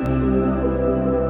Música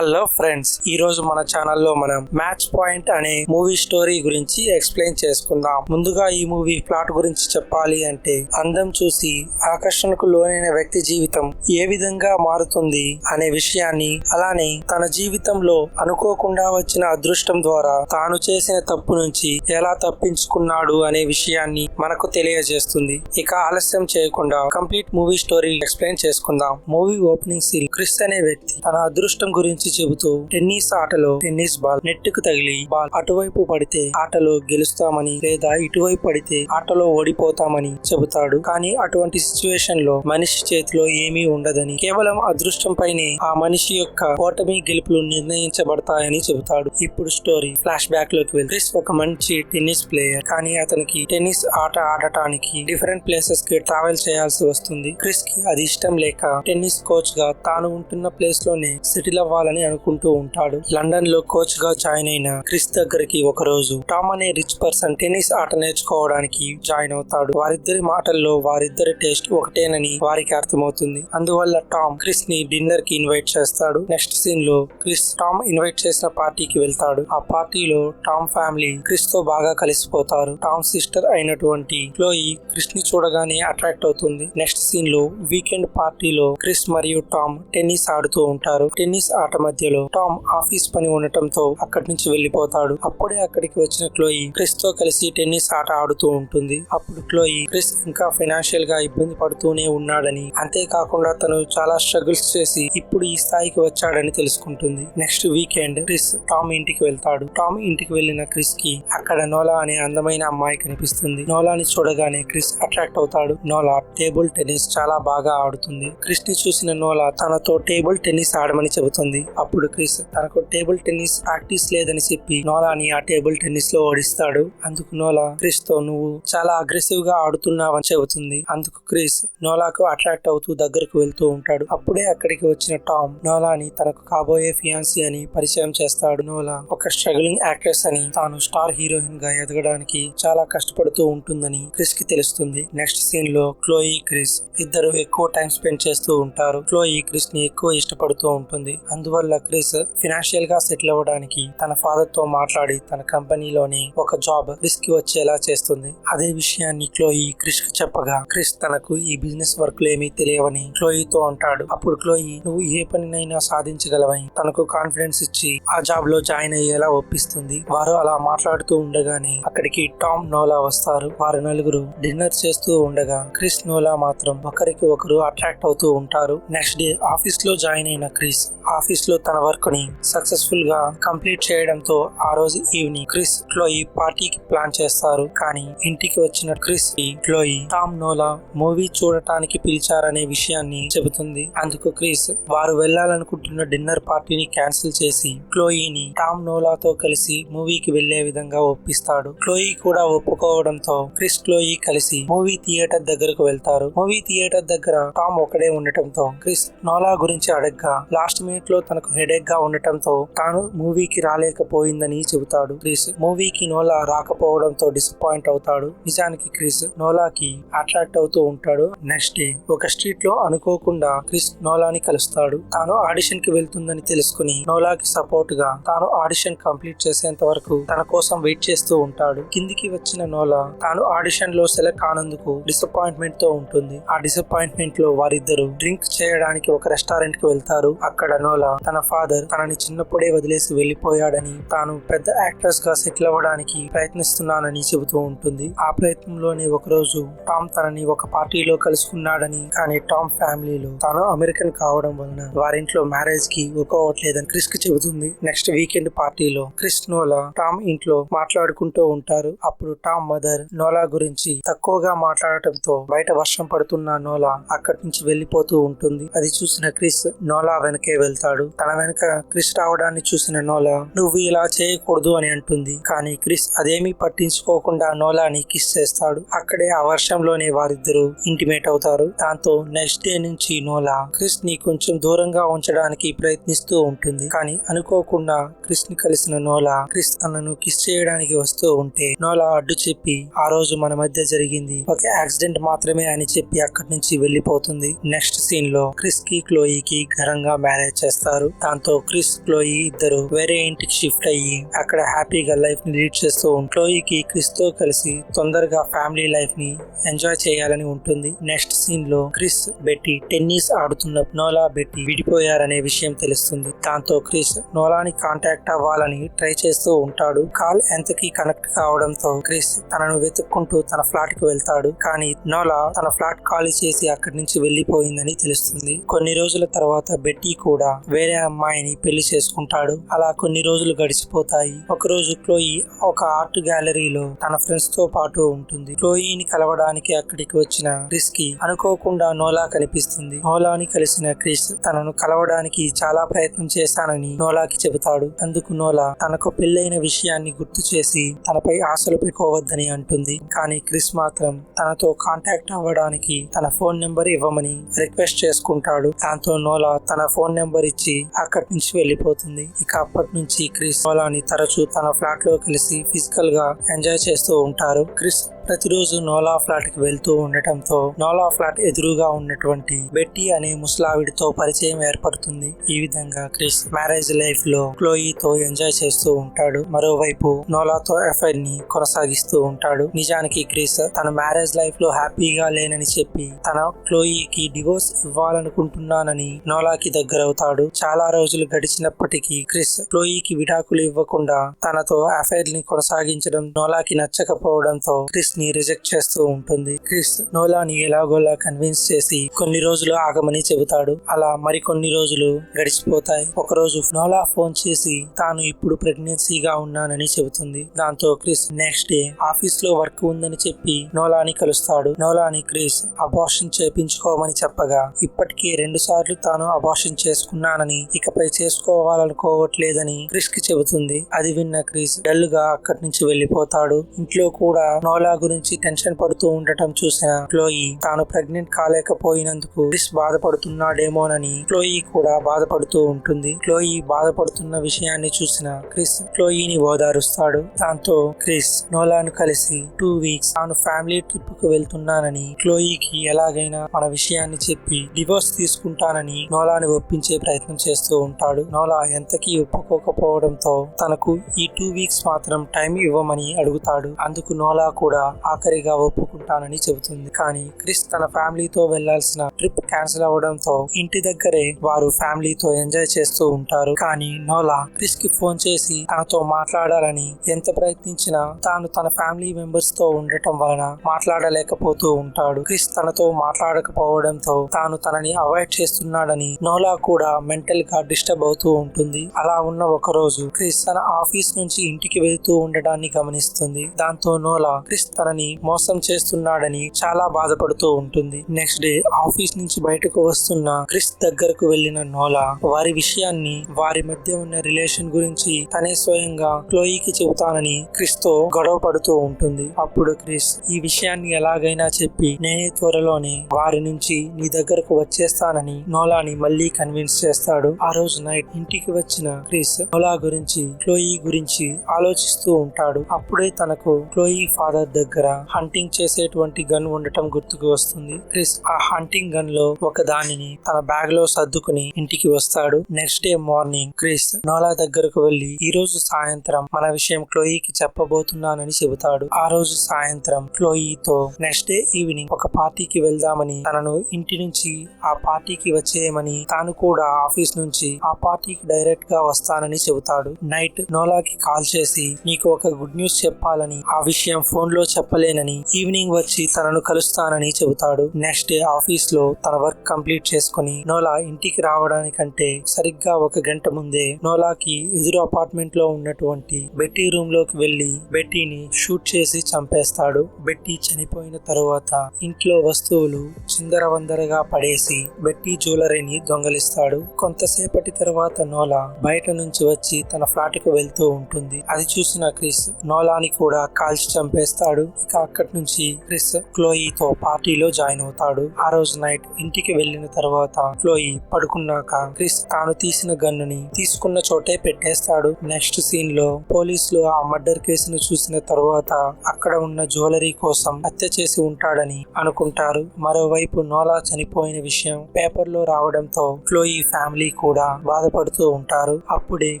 hello friends. ఈ రోజు మన ఛానల్లో మనం మ్యాచ్ పాయింట్ అనే మూవీ స్టోరీ గురించి ఎక్స్ప్లెయిన్ చేసుకుందాం. ముందుగా ఈ మూవీ ప్లాట్ గురించి చెప్పాలి అంటే అందం చూసి ఆకర్షణకు లోనైన వ్యక్తి జీవితం ఏ విధంగా మారుతుంది అనే విషయాన్ని అలానే తన జీవితంలో అనుకోకుండా వచ్చిన అదృష్టం ద్వారా తాను చేసిన తప్పు నుంచి ఎలా తప్పించుకున్నాడు అనే విషయాన్ని మనకు తెలియజేస్తుంది. ఇక ఆలస్యం చేయకుండా కంప్లీట్ మూవీ స్టోరీ ఎక్స్ప్లెయిన్ చేసుకుందాం. Movie opening scene. క్రిస్ అనే వ్యక్తి తన అదృష్టం గురించి చెబుతూ టెన్నిస్ ఆటలో టెన్నిస్ బాల్ నెట్కు తగిలి బాల్ అటువైపు పడితే ఆటలో గెలుస్తామని లేదా ఇటువైపు పడితే ఆటలో ఓడిపోతామని చెబుతాడు. కానీ అటువంటి సిచ్యువేషన్లో మనిషి చేతిలో ఏమీ ఉండదని కేవలం అదృష్టం పైనే ఆ మనిషి యొక్క ఓటమి గెలుపులు నిర్ణయించబడతాయని చెబుతాడు. ఇప్పుడు స్టోరీ. ఫ్లాష్ బ్యాక్లోకి వెళ్తే క్రిస్ ఒక మంచి టెన్నిస్ ప్లేయర్ కానీ అతనికి టెన్నిస్ ఆట ఆడటానికి డిఫరెంట్ ప్లేసెస్కి ట్రావెల్ చేయాల్సి వస్తుంది. క్రిస్కి అది ఇష్టం లేక టెన్నిస్ కోచ్గా తాను ఉంటున్న ప్లేస్లోనే సెటిల్ అవ్వాలని అనుకుంటూ ఉంటాడు. లండన్లో కోచ్గా జాయిన్ అయిన క్రిస్ దగ్గరికి ఒక రోజు టామ్ అనే రిచ్ పర్సన్ టెన్నిస్ ఆట నేర్చుకోవడానికి జాయిన్ అవుతాడు. వారిద్దరి మాటల్లో వారిద్దరి టేస్ట్ ఒకటేనని వారికి అర్థమవుతుంది. అందువల్ల టామ్ క్రిస్ని డిన్నర్కి ఇన్వైట్ చేస్తాడు. నెక్స్ట్ సీన్లో క్రిస్ టామ్ ఇన్వైట్ చేసిన పార్టీకి వెళ్తాడు. ఆ పార్టీలో టామ్ ఫ్యామిలీ క్రిస్తో బాగా కలిసిపోతారు. టామ్ సిస్టర్ అయినటువంటి క్లోయి క్రిస్ని చూడగానే అట్రాక్ట్ అవుతుంది. నెక్స్ట్ సీన్లో వీకెండ్ పార్టీలో క్రిస్ మరియు టామ్ టెన్నిస్ ఆడుతూ ఉంటారు. టెన్నిస్ ఆట మధ్యలో టామ్ ఆఫీస్ పని ఉండటంతో అక్కడి నుంచి వెళ్ళిపోతాడు అప్పుడే అక్కడికి వచ్చిన క్లోయి క్రిస్తో కలిసి టెన్నిస్ ఆట ఆడుతూ ఉంటుంది. అప్పుడు క్లోయి క్రిస్ ఇంకా ఫైనాన్షియల్గా ఇబ్బంది పడుతూనే ఉన్నాడని అంతేకాకుండా తను చాలా స్ట్రగుల్స్ చేసి ఇప్పుడు ఈ స్థాయికి వచ్చాడని తెలుసుకుంటుంది. నెక్స్ట్ వీకెండ్ క్రిస్ టామ్ ఇంటికి వెళ్తాడు. టామ్ ఇంటికి వెళ్ళిన క్రిస్కి అక్కడ నోలా అనే అందమైన అమ్మాయి కనిపిస్తుంది. నోలాని చూడగానే క్రిస్ అట్రాక్ట్ అవుతాడు. నోలా టేబుల్ టెన్నిస్ చాలా బాగా ఆడుతుంది. క్రిస్ని చూసిన నోలా తనతో టేబుల్ టెన్నిస్ ఆడమని చెబుతుంది. అప్పుడు క్రిస్ తనకు టేబుల్ టెన్నిస్ ప్రాక్టీస్ లేదని చెప్పి నోలాని ఆ టేబుల్ టెన్నిస్లో ఓడిస్తాడు. అందుకు నోలా క్రిస్తో నువ్వు చాలా అగ్రెసివ్గా ఆడుతున్నావని చెబుతుంది. అందుకు క్రిస్ నోలాకు అట్రాక్ట్ అవుతూ దగ్గరకు వెళ్తూ ఉంటాడు. అప్పుడే అక్కడికి వచ్చిన టామ్ నోలాని తనకు కాబోయే ఫియాన్సీ అని పరిచయం చేస్తాడు. నోలా ఒక స్ట్రగులింగ్ యాక్ట్రెస్ అని తాను స్టార్ హీరోయిన్గా ఎదగడానికి చాలా కష్టపడుతూ ఉంటుందని క్రిస్కి తెలుస్తుంది. నెక్స్ట్ సీన్లో క్లోయి క్రిస్ ఇద్దరు ఎక్కువ టైం స్పెండ్ చేస్తూ ఉంటారు. క్లోయి క్రిస్ని ఎక్కువ ఇష్టపడుతూ ఉంటుంది. అందువల్ల క్రిస్ ఫినాన్షియల్గా సెటిల్ అవ్వడానికి తన ఫాదర్తో మాట్లాడి తన కంపెనీలోని ఒక జాబ్ క్రిస్కి వచ్చేలా చేస్తుంది. అదే విషయాన్ని క్లోయి క్రిష్కి చెప్పగా క్రిస్ తనకు ఈ బిజినెస్ వర్క్ ఏమీ తెలియవని క్లోయితో అంటాడు. అప్పుడు క్లోయి నువ్వు ఏ పనినైనా సాధించగలవని తనకు కాన్ఫిడెన్స్ ఇచ్చి ఆ జాబ్లో జాయిన్ అయ్యేలా ఒప్పిస్తుంది. వారు అలా మాట్లాడుతూ ఉండగానే అక్కడికి టామ్ నోలా వస్తారు. వారు నలుగురు డిన్నర్ చేస్తూ ఉండగా క్రిస్ నోలా మాత్రం ఒకరికి ఒకరు అట్రాక్ట్ అవుతూ ఉంటారు. నెక్స్ట్ డే ఆఫీస్లో జాయిన్ అయిన క్రిస్ ఆఫీస్లో తన వర్క్ని సక్సెస్ఫుల్గా కంప్లీట్ చేయడంతో ఆ రోజు ఈవినింగ్ క్రిస్ క్లోయి పార్టీకి ప్లాన్ చేస్తారు. కానీ ఇంటికి వచ్చిన Chris Chloe Tom Nola movie చూడటానికి పిలిచారనే విషయాన్ని చెబుతుంది. అందుకు క్రిస్ వారు వెళ్ళాలనుకుంటున్న డిన్నర్ పార్టీని క్యాన్సిల్ చేసి క్లోయిని టామ్ నోలాతో కలిసి మూవీకి వెళ్ళే విధంగా ఒప్పిస్తాడు. క్లోయి కూడా ఒప్పుకోవడంతో క్రిస్ క్లోయి కలిసి మూవీ థియేటర్ దగ్గరకు వెళ్తారు. మూవీ థియేటర్ దగ్గర టామ్ ఒకడే ఉండటంతో క్రిస్ నోలా గురించి అడగ్గా లాస్ట్ మినిట్లో తనకు హెడేక్గా ఉండటంతో తాను మూవీకి రాలేకపోయిందని చెబుతాడు క్రిస్. మూవీకి నోలా రాకపోవడంతో డిసప్పాయింట్ అవుతాడు. నిజానికి క్రిస్ నోలాకి అట్రాక్ట్ అవుతూ ఉంటాడు. నెక్స్ట్ డే ఒక స్ట్రీట్లో అనుకోకుండా క్రిస్ నోలాని కలుస్తాడు. తాను ఆడిషన్కి వెళ్తుందని తెలుసుకుని నోలాకి సపోర్ట్గా తాను ఆడిషన్ కంప్లీట్ చేసేంత వరకు తన కోసం వెయిట్ చేస్తూ ఉంటాడు. కిందికి వచ్చిన నోలా తాను ఆడిషన్లో సెలెక్ట్ కానందుకు డిసప్పాయింట్మెంట్తో ఉంటుంది. ఆ డిసప్పాయింట్మెంట్లో వారిద్దరు డ్రింక్ చేయడానికి ఒక రెస్టారెంట్కి వెళ్తారు. అక్కడ నోలా తన ఫాదర్ తనని చిన్నప్పుడే వదిలేసి వెళ్ళిపోయాడని తాను పెద్ద యాక్ట్రెస్గా సెటిల్ అవ్వడానికి ప్రయత్నిస్తున్నానని చెబుతూ ఉంటుంది. ఆ ప్రయత్నంలోనే ఒకరోజు టామ్ తనని ఒక పార్టీలో కలుసుకున్నాడని కానీ టామ్ ఫ్యామిలీలో తాను అమెరికన్ కావడం వలన వారింట్లో మ్యారేజ్కి ఒప్పుకోవట్లేదని క్రిస్కి చెబుతుంది. నెక్స్ట్ వీకెండ్ పార్టీలో క్రిస్ నోలా టామ్ ఇంట్లో మాట్లాడుకుంటూ ఉంటారు. అప్పుడు టామ్ మదర్ నోలా గురించి తక్కువగా మాట్లాడటంతో బయట వర్షం పడుతున్న నోలా అక్కడి నుంచి వెళ్ళిపోతూ ఉంటుంది. అది చూసిన క్రిస్ నోలా వెనకే వెళ్తాడు. తన వెనుక క్రిస్ రావడాన్ని చూసిన నోలా నువ్వు ఇలా చేయకూడదు అని అంటుంది. కానీ క్రిస్ అదేమీ పట్టించుకోకుండా నోలాని కిస్ చేస్తాడు. అక్కడే ఆ వర్షంలోనే వారిద్దరూ ఇంటిమేట్ అవుతారు. దాంతో నెక్స్ట్ డే నుంచి నోలా క్రిస్ని కొంచెం దూరంగా ఉంచడానికి ప్రయత్నిస్తూ ఉంటుంది. కానీ అనుకోకుండా క్రిస్ని కలిసిన నోలా క్రిస్ తనను కిస్ చేయడానికి వస్తూ ఉంటే నోలా అడ్డు చెప్పి ఆ రోజు మన మధ్య జరిగింది. ఒక యాక్సిడెంట్ మాత్రమే అని చెప్పి అక్కడి నుంచి వెళ్ళిపోతుంది నెక్స్ట్ సీన్లో క్రిస్కి క్లోయికి ఘనంగా మ్యారేజ్ చేస్తారు. దాంతో క్రిస్ క్లోయి ఇద్దరు వేరే ఇంటికి షిఫ్ట్ అయ్యి అక్కడ హ్యాపీగా లైఫ్ని లీడ్ చేస్తూ ఉంటారు. క్లోయికి క్రిస్తో కలిసి తొందరగా ఫ్యామిలీ లైఫ్ని ఎంజాయ్ చేయాలని ఉంటుంది. నెక్స్ట్ సీన్లో క్రిస్ బెట్టి టెన్నిస్ ఆడుతున్న నోలా బెట్టి విడిపోయారనే విషయం తెలుస్తుంది. దాంతో క్రిస్ నోలాని కాంటాక్ట్ అవ్వాలని ట్రై చేస్తూ ఉంటాడు. కాల్ ఎంతకి కనెక్ట్ కావడంతో క్రిస్ తనను వెతుక్కుంటూ తన ఫ్లాట్కి వెళ్తాడు. కానీ నోలా తన ఫ్లాట్ ఖాళీ చేసి అక్కడి నుంచి వెళ్ళిపోయిందని తెలుస్తుంది. కొన్ని రోజుల తర్వాత బెట్టి కూడా వేరే అమ్మాయిని పెళ్ళి చేసుకుంటాడు. అలా కొన్ని రోజులు గడిచిపోతాయి. ఒక రోజు క్లోయి ఒక ఆర్ట్ గ్యాలరీలో తన ఫ్రెండ్స్తో పాటు ఉంటుంది. క్లోయిని కలవడానికి అక్కడికి వచ్చిన క్రిస్కి అనుకోకుండా నోలా కనిపిస్తుంది. నోలాని కలిసిన క్రిస్ తనను కలవడానికి చాలా ప్రయత్నం చేశానని నోలాకి చెబుతాడు. అందుకు నోలా తనకు పెళ్ళైన విషయాన్ని గుర్తు చేసి తనపై ఆశలు పెట్టుకోవద్దని అంటుంది. కానీ క్రిస్ మాత్రం తనతో కాంటాక్ట్ అవ్వడానికి తన ఫోన్ నెంబర్ ఇవ్వమని రిక్వెస్ట్ చేసుకుంటాడు. దాంతో నోలా తన ఫోన్ నెంబర్ ఇచ్చి అక్కడి నుంచి వెళ్ళిపోతుంది. ఇక అప్పటి నుంచి క్రిస్ నోలాని తరచూ తన ఫ్లాట్లో కలిసి ఫిజికల్గా ఎంజాయ్ చేస్తూ ఉంటారు. క్రిస్ ప్రతిరోజు నోలా ఫ్లాట్కి వెళ్తూ ఉండటంతో నోలా ఫ్లాట్ ఎదురుగా ఉన్నటువంటి బెట్టి అనే ముసలావిడితో పరిచయం ఏర్పడుతుంది. ఈ విధంగా క్రిస్ మ్యారేజ్ లైఫ్లో క్లోయితో ఎంజాయ్ చేస్తూ ఉంటాడు. మరోవైపు నోలాతో ఎఫ్ఐఆర్ని కొనసాగిస్తూ ఉంటాడు. నిజానికి క్రిస్ తన మ్యారేజ్ లైఫ్లో హ్యాపీగా లేనని చెప్పి తన క్లోయికి డివోర్స్ ఇవ్వాలనుకుంటున్నానని నోలాకి దగ్గరవుతాడు. చాలా రోజులు గడిచినప్పటికీ క్రిస్ క్లోయికి విడాకులు ఇవ్వకుండా తనతో అఫైర్ని కొనసాగించడం నోలాకి నచ్చకపోవడంతో క్రిస్ ని రిజెక్ట్ చేస్తూ ఉంటుంది. క్రిస్ నోలాని ఎలాగోలా కన్విన్స్ చేసి కొన్ని రోజులు ఆగమని చెబుతాడు. అలా మరికొన్ని రోజులు గడిచిపోతాయి. ఒకరోజు నోలా ఫోన్ చేసి తాను ఇప్పుడు ప్రెగ్నెన్సీగా ఉన్నానని చెబుతుంది. దాంతో క్రిస్ నెక్స్ట్ డే ఆఫీస్లో వర్క్ ఉందని చెప్పి నోలాని కలుస్తాడు. నోలాని క్రిస్ అబార్షన్ చేపించుకోమని చెప్పగా ఇప్పటికీ రెండు సార్లు తాను అబార్షన్ చేసుకున్నానని ఇకపై చేసుకోవాలనుకోవట్లేదని క్రిస్కి చెబుతుంది. అది విన్న క్రిస్ డల్గా అక్కడి నుంచి వెళ్ళిపోతాడు ఇంట్లో కూడా నోలా గురించి టెన్షన్ పడుతూ ఉండటం చూసిన క్లోయి తాను ప్రెగ్నెంట్ కాలేకపోయినందుకు క్రిస్ బాధపడుతున్నాడేమోనని క్లోయి కూడా బాధపడుతూ ఉంటుంది. క్లోయి బాధపడుతున్న విషయాన్ని చూసిన క్రిస్ క్లోయిని ఓదారుస్తాడు. దాంతో క్రిస్ నోలాను కలిసి టూ వీక్స్ తాను ఫ్యామిలీ ట్రిప్కు వెళ్తున్నానని క్లోయికి ఎలాగైనా మన విషయాన్ని చెప్పి డివోర్స్ తీసుకుంటానని నోలాని ఒప్పించే ప్రయత్నం చేస్తూ ఉంటాడు. నోలా ఎంతకీ ఒప్పుకోకపోవడంతో తనకు ఈ టూ వీక్స్ మాత్రం టైం ఇవ్వమని అడుగుతాడు. అందుకు నోలా కూడా ఆఖరిగా ఒప్పుకుంటానని చెబుతుంది. కానీ క్రిస్ తన ఫ్యామిలీతో వెళ్ళాల్సిన ట్రిప్ క్యాన్సిల్ అవడంతో ఇంటి దగ్గరే వారు ఫ్యామిలీతో ఎంజాయ్ చేస్తూ ఉంటారు. కానీ నోలా క్రిస్కి ఫోన్ చేసి తనతో మాట్లాడాలని ఎంత ప్రయత్నించినా తాను తన ఫ్యామిలీ మెంబర్స్తో ఉండటం వలన మాట్లాడలేకపోతూ ఉంటాడు. క్రిస్ తనతో మాట్లాడకపోవడంతో తాను తనని అవాయిడ్ చేస్తున్నాడని నోలా కూడా మెంటల్గా డిస్టర్బ్ అవుతూ ఉంటుంది. అలా ఉన్న ఒక రోజు క్రిస్ తన ఆఫీస్ నుంచి ఇంటికి వెళ్తూ ఉండడాన్ని గమనిస్తుంది. దాంతో నోలా క్రిస్ చేస్తారని మోసం చేస్తున్నాడని చాలా బాధపడుతూ ఉంటుంది. నెక్స్ట్ డే ఆఫీస్ నుంచి బయటకు వస్తున్న క్రిస్ దగ్గరకు వెళ్ళిన నోలా వారి విషయాన్ని వారి మధ్య ఉన్న రిలేషన్ గురించి తనే స్వయంగా క్లోయికి చెబుతానని క్రిస్తో గొడవ పడుతూ ఉంటుంది. అప్పుడు క్రిస్ ఈ విషయాన్ని ఎలాగైనా చెప్పి నేనే త్వరలోనే వారి నుంచి నీ దగ్గరకు వచ్చేస్తానని నోలాని మళ్ళీ కన్విన్స్ చేస్తాడు. ఆ రోజు నైట్ ఇంటికి వచ్చిన క్రిస్ నోలా గురించి క్లోయి గురించి ఆలోచిస్తూ ఉంటాడు. అప్పుడే తనకు క్లోయి ఫాదర్ దగ్గర హంటింగ్ చేసేటువంటి గన్ ఉండటం గుర్తుకు వస్తుంది. క్రిస్ ఆ హంటింగ్ గన్లో ఒక దానిని తన బ్యాగ్లో సర్దుకుని ఇంటికి వస్తాడు. Next day morning Chris Nola దగ్గరకు వెళ్ళి ఈ రోజు సాయంత్రం మన విషయం క్లోయికి చెప్పబోతున్నానని చెబుతాడు. ఆ రోజు సాయంత్రం క్లోయితో నెక్స్ట్ డే ఈవినింగ్ ఒక పార్టీకి వెళ్దామని తనను ఇంటి నుంచి ఆ పార్టీకి వచ్చేయమని తాను కూడా ఆఫీస్ నుంచి ఆ పార్టీకి డైరెక్ట్గా వస్తానని చెబుతాడు. నైట్ నోలాకి కాల్ చేసి నీకు ఒక గుడ్ న్యూస్ చెప్పాలని ఆ విషయం ఫోన్లో చెప్పలేనని ఈవినింగ్ వచ్చి తనను కలుస్తానని చెబుతాడు. నెక్స్ట్ డే ఆఫీస్లో తన వర్క్ కంప్లీట్ చేసుకుని నోలా ఇంటికి రావడానికంటే సరిగ్గా ఒక గంట ముందే నోలాకి ఎదురు అపార్ట్మెంట్లో ఉన్నటువంటి బెట్టీ రూమ్లోకి వెళ్ళి బెట్టీని షూట్ చేసి చంపేస్తాడు. బెట్టీ చనిపోయిన తరువాత ఇంట్లో వస్తువులు చిందరవందరగా పడేసి బెట్టీ జ్యువెలరీని దొంగలిస్తాడు. కొంతసేపటి తర్వాత నోలా బయట నుంచి వచ్చి తన ఫ్లాట్కు వెళ్తూ ఉంటుంది. అది చూసిన క్రిస్ నోలాని కూడా కాల్చి చంపేస్తాడు. ఇక అక్కడి నుంచి క్రిస్ క్లోయితో పార్టీలో జాయిన్ అవుతాడు. ఆ రోజు నైట్ ఇంటికి వెళ్ళిన తర్వాత క్లోయి పడుకున్నాక క్రిస్ తాను తీసిన గన్నుని తీసుకున్న చోటే పెట్టేస్తాడు. నెక్స్ట్ సీన్లో పోలీసులు ఆ మర్డర్ కేసును చూసిన తర్వాత అక్కడ ఉన్న జ్యువెలరీ కోసం హత్య చేసి ఉంటాడని అనుకుంటారు. మరోవైపు నోలా చనిపోయిన విషయం పేపర్లో రావడంతో క్లోయి ఫ్యామిలీ కూడా బాధపడుతూ ఉంటారు. అప్పుడే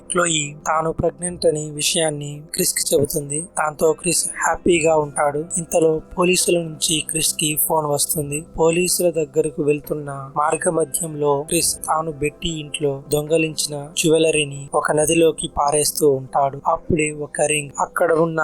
క్లోయి తాను ప్రెగ్నెంట్ అని విషయాన్ని క్రిస్కి చెబుతుంది. దాంతో క్రిస్ హ్యాపీగా ఉంటాడు. ఇంతలో పోలీసుల నుంచి క్రిస్కి ఫోన్ వస్తుంది. పోలీసుల దగ్గరకు వెళ్తున్న మార్గ మధ్యంలో క్రిస్ తాను బెట్టి ఇంట్లో దొంగలించిన జ్యువెలరీని ఒక నదిలోకి పారేస్తూ ఉంటాడు. అప్పుడే ఒక రింగ్ అక్కడ ఉన్న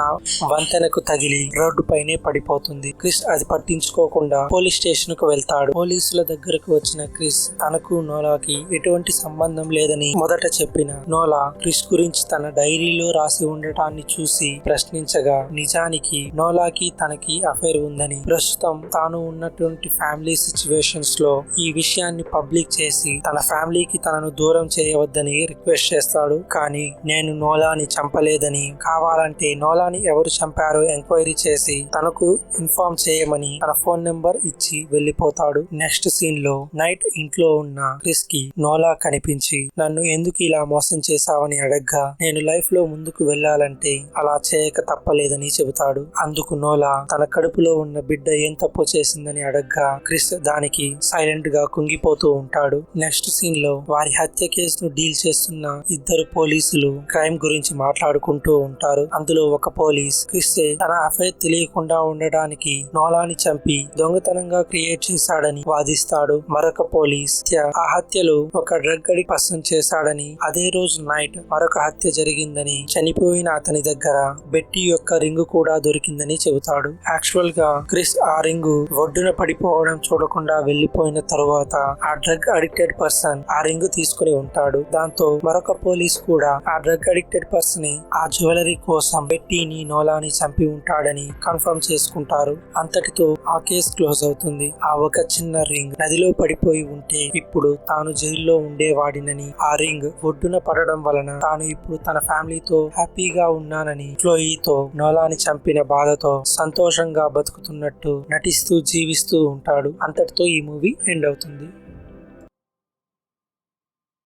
వంతెనకు తగిలి రోడ్డు పైనే పడిపోతుంది. క్రిస్ అది పట్టించుకోకుండా పోలీస్ స్టేషన్కు వెళ్తాడు. పోలీసుల దగ్గరకు వచ్చిన క్రిస్ తనకు నోలాకి ఎటువంటి సంబంధం లేదని మొదట చెప్పిన నోలా క్రిస్ గురించి తన డైరీలో రాసి ఉండటాన్ని చూసి ప్రశ్నించగా నిజానికి నోలా నోలాకి తనకి అఫైర్ ఉందని. ప్రస్తుతం తాను ఉన్నటువంటి ఫ్యామిలీ సిచ్యువేషన్స్లో ఈ విషయాన్ని పబ్లిక్ చేసి తన ఫ్యామిలీకి తనను దూరం చేయవద్దని రిక్వెస్ట్ చేస్తాడు. కానీ నేను నోలాని చంపలేదని కావాలంటే నోలాని ఎవరు చంపారో ఎంక్వైరీ చేసి తనకు ఇన్ఫార్మ్ చేయమని తన ఫోన్ నెంబర్ ఇచ్చి వెళ్ళిపోతాడు నెక్స్ట్ సీన్లో నైట్ ఇంట్లో ఉన్న క్రిస్కి నోలా కనిపించి నన్ను ఎందుకు ఇలా మోసం చేశావని అడగ్గా? నేను లైఫ్లో ముందుకు వెళ్ళాలంటే అలా చేయక తప్పలేదని చెబుతాడు. అందుకు నోలా తన కడుపులో ఉన్న బిడ్డ ఏం తప్పు చేసిందని అడగ్గా క్రిస్ దానికి సైలెంట్గా కుంగిపోతూ ఉంటాడు. నెక్స్ట్ సీన్లో వారి హత్య కేసును డీల్ చేస్తున్న ఇద్దరు పోలీసులు క్రైమ్ గురించి మాట్లాడుకుంటూ ఉంటారు. అందులో ఒక పోలీస్ క్రిస్ తన అఫైర్ తెలియకుండా ఉండడానికి నోలాని చంపి దొంగతనంగా క్రియేట్ చేశాడని వాదిస్తాడు. మరొక పోలీస్ ఆ హత్యలు ఒక డ్రగ్ అడిక్ట్ పర్సన్ చేశాడని అదే రోజు నైట్ మరొక హత్య జరిగిందని చనిపోయిన అతని దగ్గర బెట్టి యొక్క రింగు కూడా దొరికిందని చెబుతాడు. యాక్చువల్గా క్రిస్ ఆ రింగు ఒడ్డున పడిపోవడం చూడకుండా వెళ్ళిపోయిన తరువాత ఆ డ్రగ్ అడిక్టెడ్ పర్సన్ ఆ రింగు తీసుకుని ఉంటాడు. దాంతో మరొక పోలీస్ కూడా ఆ డ్రగ్ అడిక్టెడ్ పర్సన్ని ఆ జ్యువెలరీ కోసం బెట్టిని నోలాని చంపి ఉంటాడని కన్ఫర్మ్ చేసుకుంటారు. అంతటితో ఆ కేసు క్లోజ్ అవుతుంది. ఆ ఒక చిన్న రింగ్ నదిలో పడిపోయి ఉంటే ఇప్పుడు తాను జైల్లో ఉండేవాడినని ఆ రింగ్ ఒడ్డున పడడం వలన తాను ఇప్పుడు తన ఫ్యామిలీతో హ్యాపీగా ఉన్నానని క్లోయితో నోలాని చంపిన బాధతో సంతోషంగా బతుకుతున్నట్టు నటిస్తూ జీవిస్తూ ఉంటాడు. అంతటితో ఈ మూవీ ఎండ్ అవుతుంది.